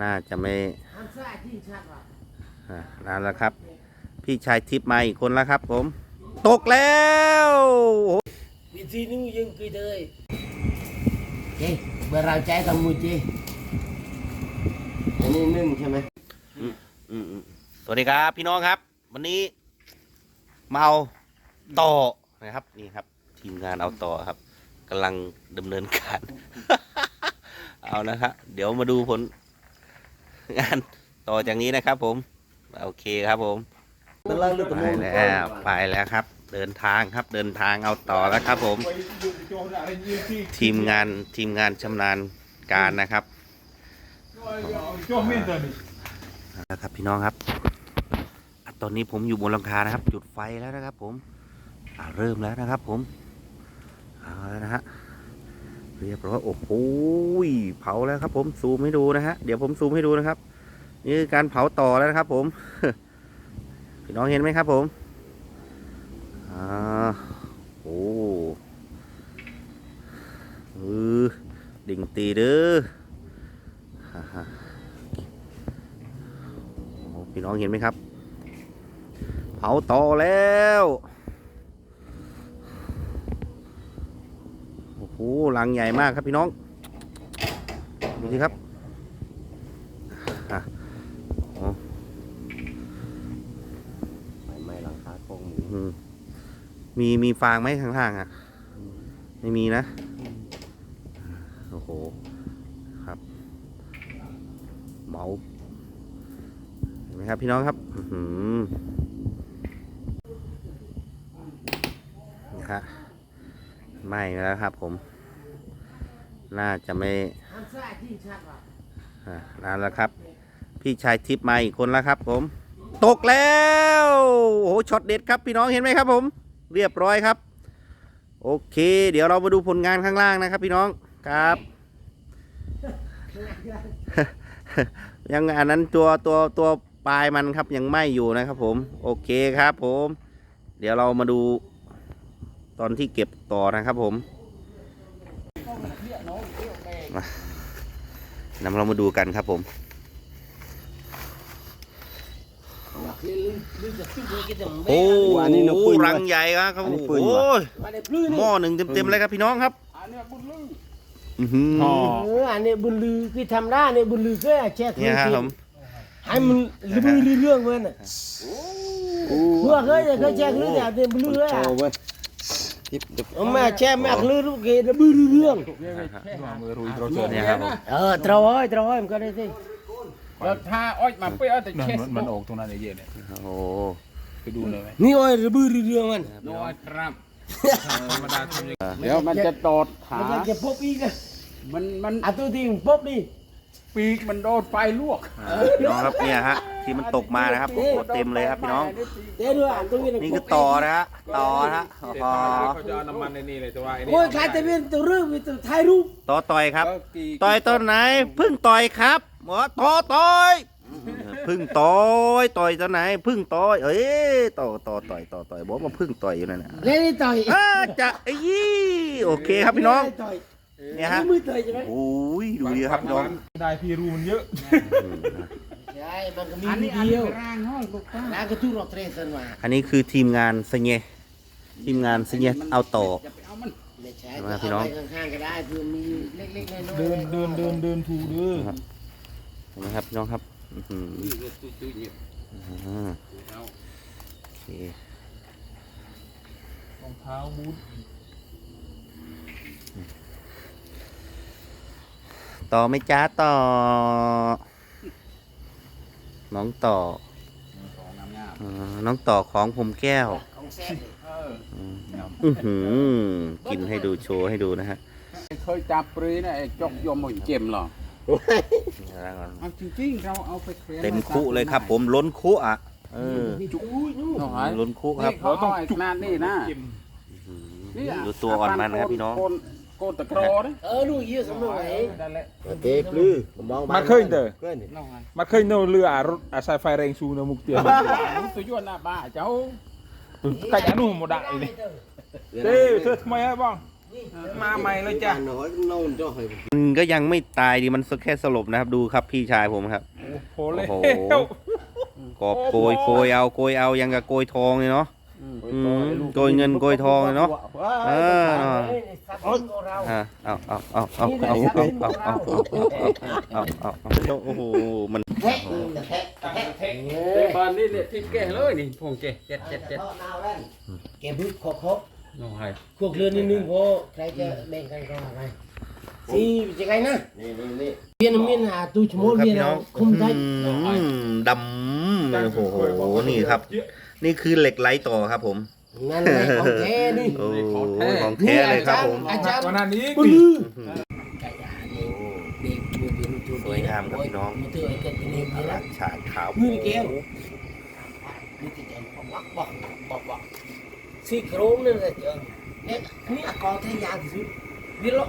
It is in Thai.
น่าจะไม่ทำซ่าที่ชัดว่ะอ่านั่นแหละครับ พี่ชายทิพย์มาอีกคนแล้วครับ ผม ตกแล้ววิธีนู้ยังคือเดยเจ๊เบอร์เราใจทำมือเจ๊อันนี้นึ่งใช่ไหมอืมอืมสวัสดีครับ พี่น้องครับ วันนี้มาเอาต่อนะครับนี่ครับ ทีมงานเอาต่อครับกำลังดำเนินการ เอานะฮะเดี๋ยวมาดูผล งานต่อจากนี้นะครับผม โอเคครับผมตะลังหรือตะไปมุนแล้วไปแล้วครับ เดินทางครับเดินทางเอาต่อแล้วครับผม ทีมงานทีมงานชำนาญการนะครับนะครับพี่น้องครับอะตอนนี้ผมอยู่บนหลังคานะครับ จุดไฟแล้วนะครับ ผมอ่าเริ่มแล้วนะครับ ผมเอาแล้วนะฮะ เรียบร้อยโอ้โหเผาแล้วครับ ผมซูมให้ดูนะฮะเดี๋ยวผมซูมให้ดูนะครับ นี่คือการเผาต่อแล้วนะครับ ผมพี่น้องเห็นไหมครับ ผมอ่าโอ้เออดิ่งตีเด้อพี่น้องเห็นไหมครับ เผาต่อแล้ว โอ้โหลังใหญ่มากครับพี่น้อง ดูสิครับอะโอ้ไม่ไม่หลังคาโคงหมูอืมมีมีฟางไหมข้างล่างอะ ไม่มีนะ โอ้โห ครับ เมาเห็นไหมครับพี่น้องครับอื้อหือนี่ฮะ ไหม้แล้วครับผม น่าจะไม่ทำซ่านั่นแหละครับ พี่ชายทิพย์มาอีกคนแล้วครับ ผม ตกแล้วโอ้โหช็อตเด็ดครับพี่น้องเห็นไหมครับ ผม เรียบร้อยครับ โอเค เดี๋ยวเรามาดูผลงานข้างล่างนะครับ พี่น้องครับยังอันนั้นตัวตัวตัวปลายมันครับยังไหมอยู่นะครับผม โอเคครับผม เดี๋ยวเรามาดู ตอนที่เก็บต่อนะครับผมมานำเรามาดูกันครับผมโอ้รังใหญ่ครับครับโอ้ยมาในปลื้หม้อหนึ่งเต็มๆเลยครับพี่น้องครับอื้อหือเอออันนี้บุญลือคือทำได้เนี่ยบุญลือก็แช่คืเนี่ยครับผมให้มันลือเรื่องเว้ยน่ะเพื่อเคยจะเคยแช่คือแต่เนี่ยบุญลืออะ เอาแม่แช่แม่ลือลูกเกดบุญเรื่องเนี่ยครับผมเออตรอยตรอยมันก็ได้สิแล้วถ้าอ้อยมาเป้เอาแต่นั่นเคสมันมันออกตรงนั้นเยอะเนี่ยโอ้โหไปดูเลยไหมนี่โอ้ยบุญเรื่องมันน้อยครับธรรมดาทำยังเดี๋ยวมันจะโดดขามันจะพบอีกอะมันมันอะตัวจริงพบดิ ปีกมันโดนไฟลวกพี่น้องครับเนี่ยฮะที่มันตกมานะครับโอ้โหเต็มเลยครับพี่น้อง เดี๋ยวด้วยอะตัวนี้นี่คือต่อนะฮะต่อนะฮะโอ้โหเขาจะเอาน้ำมันในนี่เลยแต่ว่าไอ้นี่โอ้ยใครจะเป็นตัวเรื่องเป็นตัวถ่ายรูปต่อต่อยครับ ต่อยต้นไหนพึ่งต่อยครับหมอต่อต่อยพึ่งต่อยต่อยต้นไหนพึ่งต่อยเอ้ยต่อต่อต่อยต่อต่อยบอกว่าพึ่งต่อยอยู่นั่นน่ะเล่นต่อยอ่าจะไอ้ยี่โอเคครับพี่น้องต่อย เนี่ยฮะมือต่อยใช่ไหมโอ้ยดูดิครับพี่น้องได้พี่รูมันเยอะใช่มันก็มีมือเดียวร้านก็ทุกรอบเทรนสันว่าอันนี้คือทีมงานสเญทีมงานสเญเอาต่อไม่ใช่มาพี่น้องเาไปข้างๆก็ได้คือมีเล็กๆน้อยๆเดินเดินเดินเดินถูเด้อเห็นไหมครับพี่น้องครับอื้อหืออ่าโอเครองเท้าบูท ต่อไหม่จ้าต่อ น้องต่ออ่าน้องต่อของผมแก้ว ของแซ่บนี่อือหือกินให้ดูโชว์ให้ดูนะฮะเคยจับปรีนะไอ้จกยมหมดเจ็มหรอเอาจริงๆเราเอาไปเคลียร์เต็มคุเลยครับ ผมล้นคุอะเออเอาหายล้นคุครับนี่เขาต้องจุกนาดนี่นะ นี่ะดูตัวอ่อนมันนะครับพี่น้อง โกโกนตะโกรนะ เออลูกเยอะสมมติไงนั่นแหละโอเคปลื้มผมมองมันเคยเด้อ เคยน้องไงมันเคยโนเรือรถอาศัยไฟแรงสูงนะมุกเตียนรู้ตัวยั่วหน้าบ้าเจ้ากัดอนุหมดได้เลยเด้เธอทำไมฮะบ้างมมาใหม่เลยจ้ะมันก็ยังไม่ตายดีมันแค่สลบนะครับดูครับพี่ชายผมครับโอ้โหเลยโอ้โหกอบโกยโกยเอาโกยเอายังกับโกยทองเลยเนาะ อืมโกยเงินโกยทองเลยเนาะเออเนาะอะเอาเอาเอาเอาเอาเอาเอาเอาเอาเอาเอาเอาโอ้โหมันบ้านนี่เนี่ยที่แก่เลยนี่พงเจเจ็ดเจ็ดเจ็ดแกบึกขอครบน้องไห้พวกเรือนิดนึงพอใครจะแบ่งกันก็อะไร สิจะไงนะเวียนเมียนหาตูชโมครับเวียนพี่น้องคุมได้อืมดำโอ้โหนี่ครับ นี่คือเหล็กไหลต่อครับผม นั่นแหละของแท้นี่โอ้ของแท้เลยครับผม อาจารย์ วันนั้นนี้ปื้ดิอสวยงามครับพี่น้องมือถือไอ้เกิดเป็นเองนี่ละฉาดขาวมือนี่แก้วนี่จะจังบอกบอกบอกบอกซี่โครงนั่นแหละเจ้าเนี่ยนี่กอแท้ยาวที่สุดวิโร